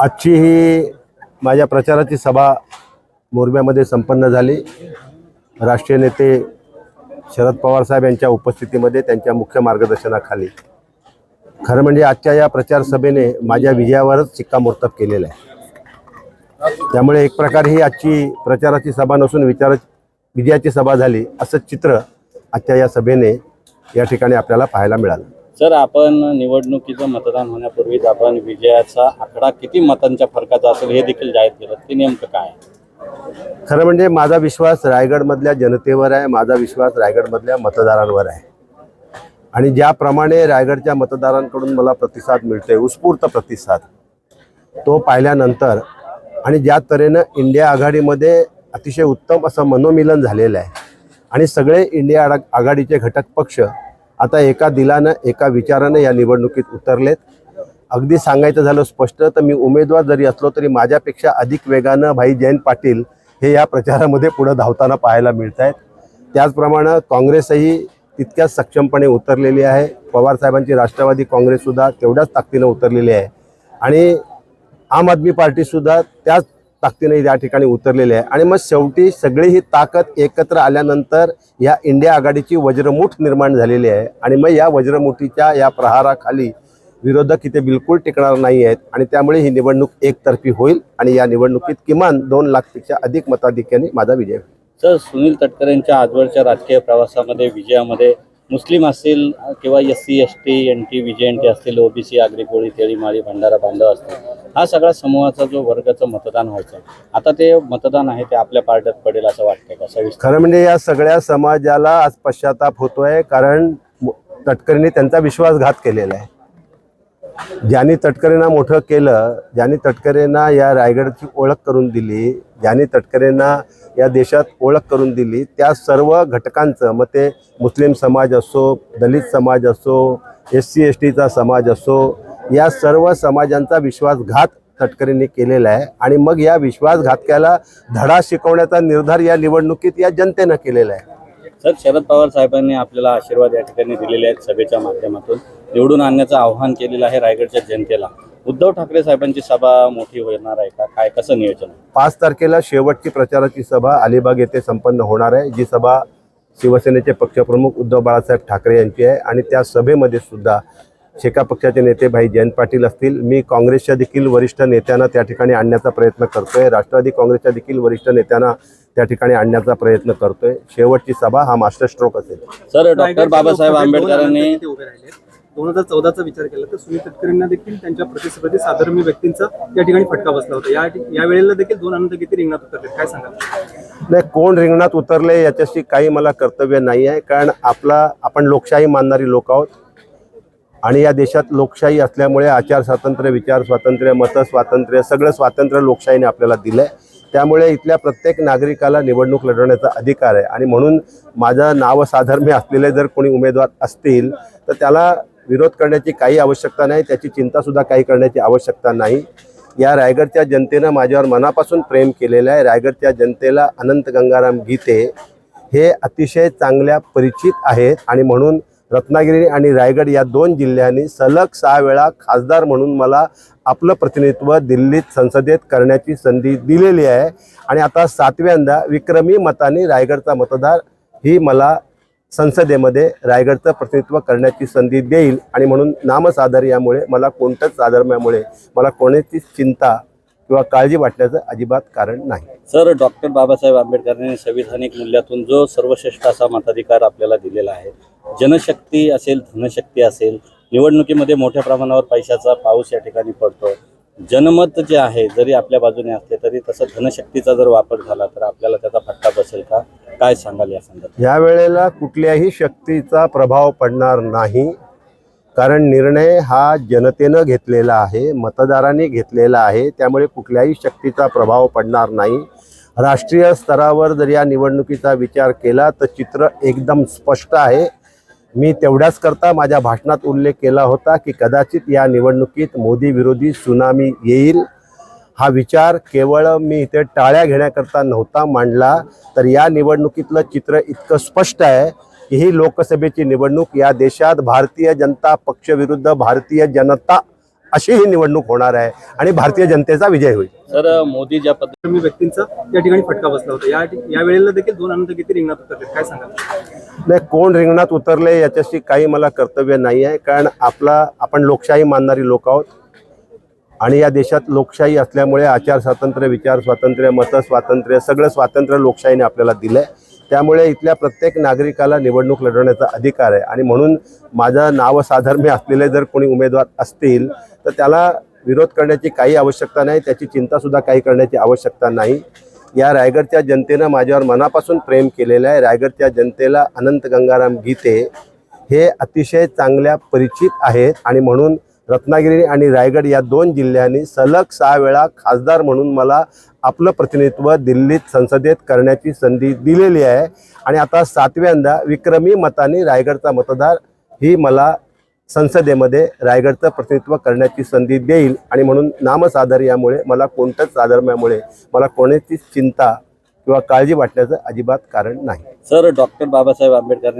आजची ही माझ्या प्रचाराची सभा मोरब्यामध्ये संपन्न झाली. राष्ट्रीय नेते शरद पवार साहेब यांच्या उपस्थितीमध्ये त्यांच्या मुख्य मार्गदर्शनाखाली. खरं म्हणजे आजच्या या प्रचार सभेने माझ्या विजयावरच शिक्कामोर्तब केलेलं आहे. त्यामुळे एक प्रकारे ही आजची प्रचाराची सभा नसून विचार विजयाची सभा झाली असं चित्र आजच्या या सभेने या ठिकाणी आपल्याला पाहायला मिळालं. सर आपण निवडणुकीचं मतदान होण्यापूर्वीच आपण विजयाचा आकडा किती मतांच्या फरकाचा असेल हे देखील जाहीर केलं ते नेमकं काय खरं म्हणजे माझा विश्वास रायगडमधल्या जनतेवर आहे माझा विश्वास रायगडमधल्या मतदारांवर आहे. आणि ज्याप्रमाणे रायगडच्या मतदारांकडून मला प्रतिसाद मिळतोय उत्स्फूर्त प्रतिसाद तो पाहिल्यानंतर आणि ज्या तऱ्हेनं इंडिया आघाडीमध्ये अतिशय उत्तम असं मनोमिलन झालेलं आहे आणि सगळे इंडिया आडा- आघाडीचे घटक पक्ष आता एका दिलानं एका विचारानं या निवडणुकीत उतरलेत. अगदी सांगायचं झालं स्पष्ट तर मी उमेदवार जरी असलो तरी माझ्यापेक्षा अधिक वेगानं भाई जयंत पाटील हे या प्रचारामध्ये पुढं धावताना पाहायला मिळत आहेत त्याचप्रमाणे काँग्रेसही तितक्याच सक्षमपणे उतरलेली आहे. पवारसाहेबांची राष्ट्रवादी काँग्रेससुद्धा तेवढ्याच ताकदीनं उतरलेली आहे. आणि आम आदमी पार्टीसुद्धा त्याच ताकदीने या ठिकाणी उतरलेली आहे. आणि मग शेवटी सगळी ही ताकद एकत्र आल्यानंतर या इंडिया आघाडीची वज्रमूठ निर्माण झालेली आहे. आणि मग या वज्रमुठीच्या या प्रहाराखाली विरोधक इथे बिलकुल टिकणार नाही आहेत आणि त्यामुळे ही निवडणूक एकतर्फी होईल. आणि या निवडणुकीत किमान दोन लाखपेक्षा अधिक मताधिक्याने माझा विजय होईल. सर सुनील तटकरेंच्या आजवरच्या राजकीय प्रवासामध्ये विजयामध्ये मुस्लिम असतील किंवा S C S T N T VJ N T असतील ओबीसी आगरी कोळी तेळी माळी भंडारा बांधव असतील हा सगळा समूहाचा जो वर्गाचं मतदान व्हायचं आता ते मतदान आहे ते आपल्या पार्ट्यात पडेल असं वाटतंय का? सविस्तर. खरं म्हणजे या सगळ्या समाजाला आज पश्चाताप होतोय कारण मु- तटकरेंनी त्यांचा विश्वासघात केलेला आहे. ज्यांनी तटकरेंना मोठं केलं ज्यांनी तटकरेंना या रायगडची ओळख करून दिली ज्यांनी तटकरेंना या देशात ओळख करून दिली त्या सर्व घटकांचं मग ते मुस्लिम समाज असो दलित समाज असो एस सी एस टीचा समाज असो या सर्व समाजांचा विश्वासघात तटकरेंनी केलेला आहे. आणि मग या विश्वासघातक्याला धडा शिकवण्याचा निर्धार या निवडणुकीत या जनतेनं केलेला आहे. सर शरद पवार साहेबांनी आपल्याला आशीर्वाद या ठिकाणी दिलेले आहेत सभेच्या माध्यमातून. निवडून आणण्याचं आव्हान केलेलं आहे रायगडच्या जनतेला. उद्धव ठाकरे साहेबांची सभा मोठी होणार आहे का? काय कसं नियोजन? पाच तारखेला शेवटची प्रचाराची सभा अलिबाग येथे संपन्न होणार आहे. जी सभा शिवसेनेचे पक्षप्रमुख उद्धव बाळासाहेब ठाकरे यांची आहे. आणि त्या सभेमध्ये सुद्धा शेका पक्षाचे नेते भाई जयंत पाटील असतील. मी काँग्रेसच्या देखील वरिष्ठ नेत्यांना त्या ठिकाणी आणण्याचा प्रयत्न करतोय. राष्ट्रवादी काँग्रेसच्या देखील वरिष्ठ नेत्यांना त्या ठिकाणी आणण्याचा प्रयत्न करतोय. शेवटची सभा हा मास्टर स्ट्रोक असेल. सर डॉक्टर बाबासाहेब आंबेडकरांनी दोन हजार चौदाचा विचार केला तर सुनील तटकरेंना देखील त्यांच्या प्रतिस्पर्धी साधर्मी व्यक्तींचा या ठिकाणी फटका बसला होता. या या वेळेला देखील दोन अनंत गीते रिंगणात उतरले काय सांगाल? नाही कोण रिंगणात उतरले याच्याशी काही मला कर्तव्य नाही आहे कारण आपला आपण लोकशाही मानणारी लोक आहोत. आणि या देशात लोकशाही असल्यामुळे आचार स्वातंत्र्य विचार स्वातंत्र्य मत स्वातंत्र्य सगळं स्वातंत्र्य लोकशाहीने आपल्याला दिलं आहे त्यामुळे इथल्या प्रत्येक नागरिकाला निवडणूक लढवण्याचा अधिकार आहे. आणि म्हणून माझं नाव साधर्म्य असलेले जर कोणी उमेदवार असतील तर त्याला विरोध करण्याची काही आवश्यकता नाही त्याची चिंतासुद्धा काही करण्याची आवश्यकता नाही. या रायगडच्या जनतेनं माझ्यावर मनापासून प्रेम केलेलं आहे. रायगडच्या जनतेला अनंत गंगाराम गीते हे अतिशय चांगल्या परिचित आहेत आणि म्हणून रत्नागिरी आणि रायगड या दोन जिल्ह्यांनी सलग सहा वेळा खासदार म्हणून मला आपलं प्रतिनिधित्व दिल्लीत संसदेत करण्याची संधी दिलेली आहे. आणि आता सातव्यांदा विक्रमी मताने रायगडचा मतदार ही मला संसदेमध्ये रायगडचं प्रतिनिधित्व करण्याची संधी देईल. आणि म्हणून नामसाधर्यामुळे मला कोणत्याच साधर्म्यामुळे मला कोणाचीच चिंता किंवा काळजी वाटण्याचं अजिबात कारण नाही. सर डॉक्टर बाबासाहेब आंबेडकरांनी संविधानिक मूल्यातून जो सर्वश्रेष्ठ असा मताधिकार आपल्याला दिलेला आहे जनशक्ती असेल धनशक्ती असेल निवडणुकीमध्ये मोठ्या प्रमाणावर पैशाचा पाऊस या ठिकाणी पडतो. जनमत जे आहे जरी आपल्या बाजूने असले तरी तसं धनशक्तीचा जर वापर झाला तर आपल्याला त्याचा फटका बसेल का? काय सांगाल या संदर्भात? या वेळेला कुठल्याही शक्तीचा प्रभाव पडणार नाही कारण निर्णय हा जनतेनं घेतलेला आहे मतदारांनी घेतलेला आहे त्यामुळे कुठल्याही शक्तीचा प्रभाव पडणार नाही. राष्ट्रीय स्तरावर जर या निवडणुकीचा विचार केला तर चित्र एकदम स्पष्ट आहे. मी तेवढ्याच करता माझ्या भाषणात उल्लेख केला होता की कदाचित या निवडणुकीत मोदी विरोधी सुनामी येईल. हा विचार केवळ मी इथे टाळ्या घेण्याकरता नव्हता मांडला. तर या निवडणुकीतलं चित्र इतकं स्पष्ट आहे की ही लोकसभेची निवडणूक या देशात भारतीय जनता पक्षविरुद्ध भारतीय जनता अशी ही निवडणूक होणार आहे आणि भारतीय जनतेचा विजय होईल. सर मोदी ज्या पद्धतीने मी व्यक्तींचा या ठिकाणी फटका बसला होता. या या वेळेला देखील दोन आनंद गीते रिंगणात उतरले? काय सांगाल? नाही कोण रिंगणात उतरले याच्याशी काही मला कर्तव्य नाही आहे. कारण आपला आपण लोकशाही मानणारी लोक आहोत. आणि या देशात लोकशाही असल्यामुळे आचार स्वातंत्र्य विचार स्वातंत्र्य मत स्वातंत्र्य सगळं स्वातंत्र्य लोकशाहीने आपल्याला दिलं आहे त्यामुळे इथल्या प्रत्येक नागरिकाला निवडणूक लढवण्याचा अधिकार आहे. आणि म्हणून माझं नाव साधर्म्य असलेले जर कोणी उमेदवार असतील तर त्याला विरोध करण्याची काही आवश्यकता नाही त्याची चिंतासुद्धा काही करण्याची आवश्यकता नाही. या रायगडच्या जनतेनं माझ्यावर मनापासून प्रेम केलेलं आहे. रायगडच्या जनतेला अनंत गंगाराम गीते हे अतिशय चांगल्या परिचित आहेत आणि म्हणून रत्नागिरी आणि रायगड या दोन जिल्ह्यांनी सलग सहा वेळा खासदार म्हणून मला आपलं प्रतिनिधित्व दिल्लीत संसदेत करण्याची संधी दिलेली आहे. आणि आता सातव्यांदा विक्रमी मताने रायगडचा मतदार ही मला संसदेमध्ये रायगडचं प्रतिनिधित्व करण्याची संधी देईल आणि म्हणून नामसादर यामुळे मला कोणत्याच साधर्म्यामुळे मला कोणाचीच चिंता किंवा काळजी वाटण्याचं अजिबात कारण नाही. Sir doctor Babasaheb आंबेडकरने